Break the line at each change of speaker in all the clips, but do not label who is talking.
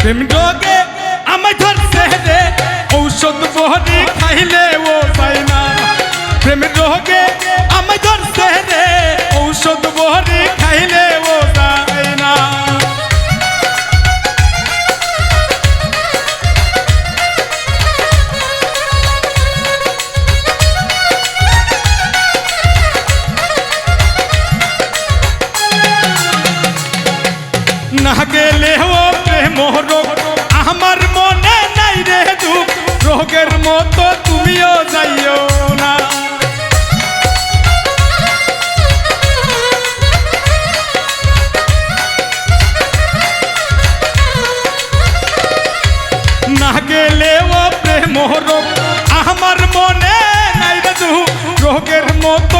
প্রেম রোগে আমায় ধরছে রে ঔষধ বহরি খাইলে ও পাই না। প্রেম রোগে রোগের মতো তুমিও যাইও না। না গেলে প্রেম রোগ, আমার মনে নাই রে রোগের মতো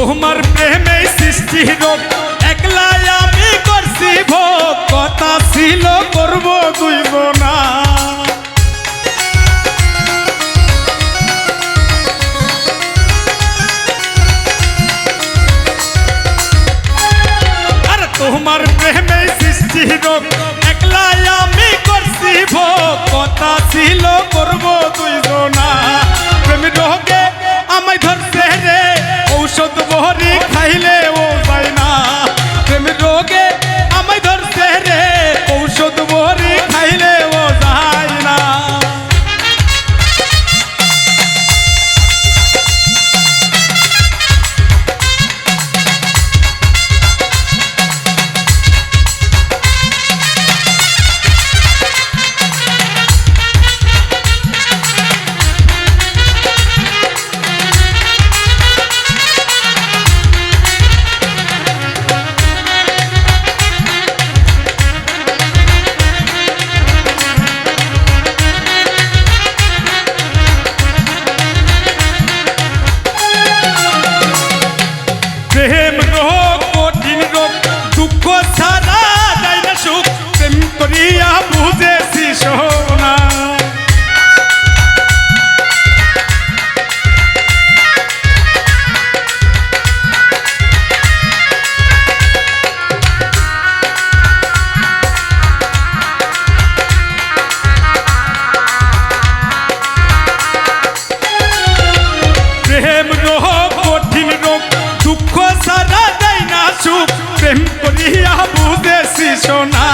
তোমার প্রেমে সৃষ্টি রোগ একলা আমি করছি ভোগ। কথা ছিল করব দুইব না প্রেম রোগ কঠিন রোগ দুঃখ সারা দেয় না সুখ। প্রেম করিয়া সোনা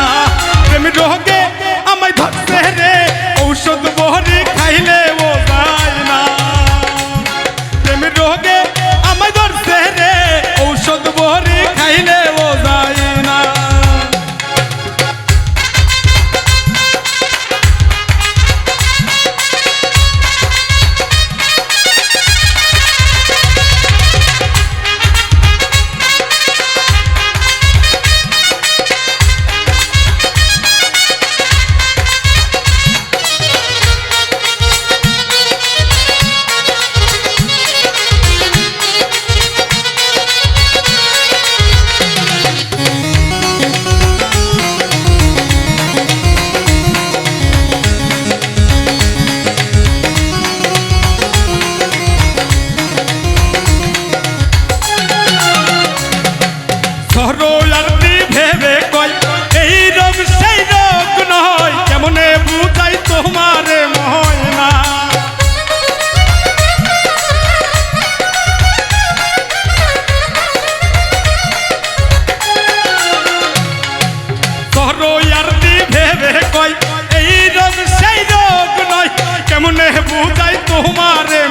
কেমনে বুঝাই তোমারে।